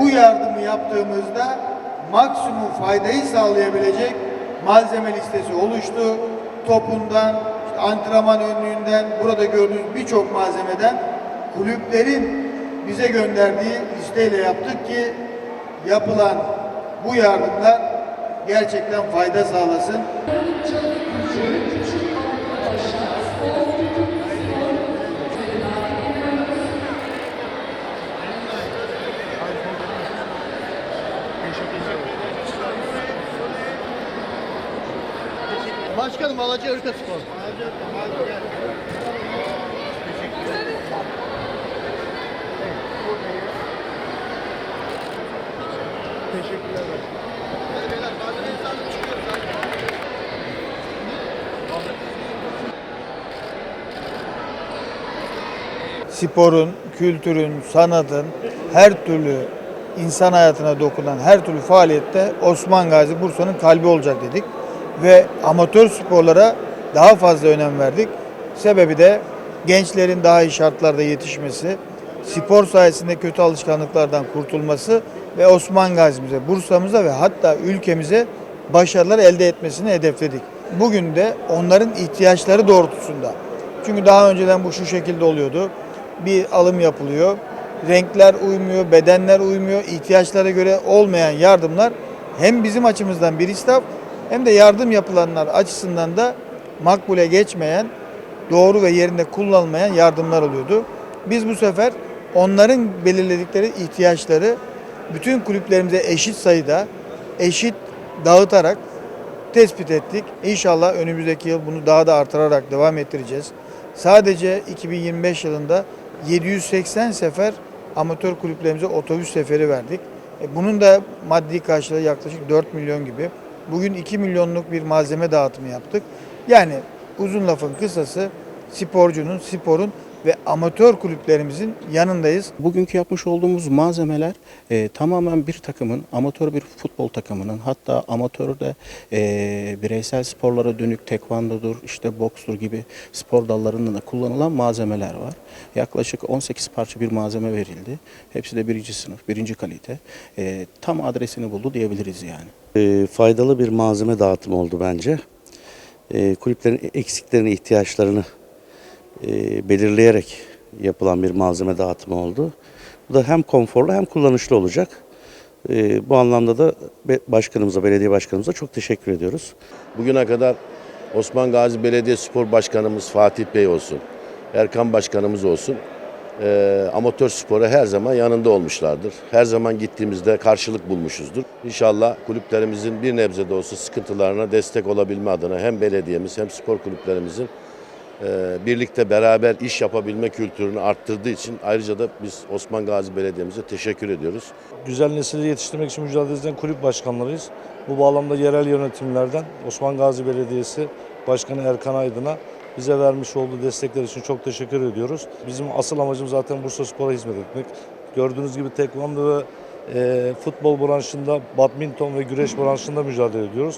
bu yardımı yaptığımızda maksimum faydayı sağlayabilecek malzeme listesi oluştu. Topundan, işte antrenman önlüğünden, burada gördüğünüz birçok malzemeden kulüplerin bize gönderdiği listeyle yaptık ki yapılan bu yardımlar gerçekten fayda sağlasın. Başkanım Alaca Irka Spor. Sporun, kültürün, sanatın her türlü insan hayatına dokunan her türlü faaliyette Osman Gazi Bursa'nın kalbi olacak dedik. Ve amatör sporlara daha fazla önem verdik. Sebebi de gençlerin daha iyi şartlarda yetişmesi, spor sayesinde kötü alışkanlıklardan kurtulması ve Osman Gazi'mize, Bursa'mıza ve hatta ülkemize başarılar elde etmesini hedefledik. Bugün de onların ihtiyaçları doğrultusunda. Çünkü daha önceden bu şu şekilde oluyordu. Bir alım yapılıyor. Renkler uymuyor, bedenler uymuyor. ihtiyaçlara göre olmayan yardımlar hem bizim açımızdan bir israf hem de yardım yapılanlar açısından da makbule geçmeyen, doğru ve yerinde kullanılmayan yardımlar oluyordu. Biz bu sefer onların belirledikleri ihtiyaçları bütün kulüplerimize eşit sayıda, eşit dağıtarak tespit ettik. İnşallah önümüzdeki yıl bunu daha da artırarak devam ettireceğiz. Sadece 2025 yılında 780 sefer amatör kulüplerimize otobüs seferi verdik. E, Bunun da maddi karşılığı yaklaşık 4 milyon gibi. Bugün 2 milyonluk bir malzeme dağıtımı yaptık. Yani uzun lafın kısası sporcunun, sporun ve amatör kulüplerimizin yanındayız. Bugünkü yapmış olduğumuz malzemeler e, tamamen bir takımın, amatör bir futbol takımının hatta amatörde e, bireysel sporlara dönük tekvandodur, işte bokstur gibi spor dallarında da kullanılan malzemeler var. Yaklaşık 18 parça bir malzeme verildi. Hepsi de birinci sınıf, birinci kalite. E, tam adresini buldu diyebiliriz yani. E, faydalı bir malzeme dağıtımı oldu bence. E, kulüplerin eksiklerini, ihtiyaçlarını e, belirleyerek yapılan bir malzeme dağıtımı oldu. Bu da hem konforlu hem kullanışlı olacak. E, bu anlamda da başkanımıza, belediye başkanımıza çok teşekkür ediyoruz. Bugüne kadar Osman Gazi Belediye Spor Başkanımız Fatih Bey olsun, Erkan Başkanımız olsun, eee, amatör spora her zaman yanında olmuşlardır. Her zaman gittiğimizde karşılık bulmuşuzdur. İnşallah kulüplerimizin bir nebze de olsa sıkıntılarına destek olabilme adına hem belediyemiz hem spor kulüplerimizin eee, birlikte beraber iş yapabilme kültürünü arttırdığı için ayrıca da biz Osman Gazi Belediye'mize teşekkür ediyoruz. güzel nesili yetiştirmek için mücadele eden kulüp başkanlarıyız. Bu bağlamda yerel yönetimlerden Osman Gazi Belediyesi Başkanı Erkan Aydın'a bize vermiş olduğu destekler için çok teşekkür ediyoruz. Bizim asıl amacımız zaten Bursa Spor'a hizmet etmek. Gördüğünüz gibi tekvando ve e, futbol branşında, badminton ve güreş branşında mücadele ediyoruz.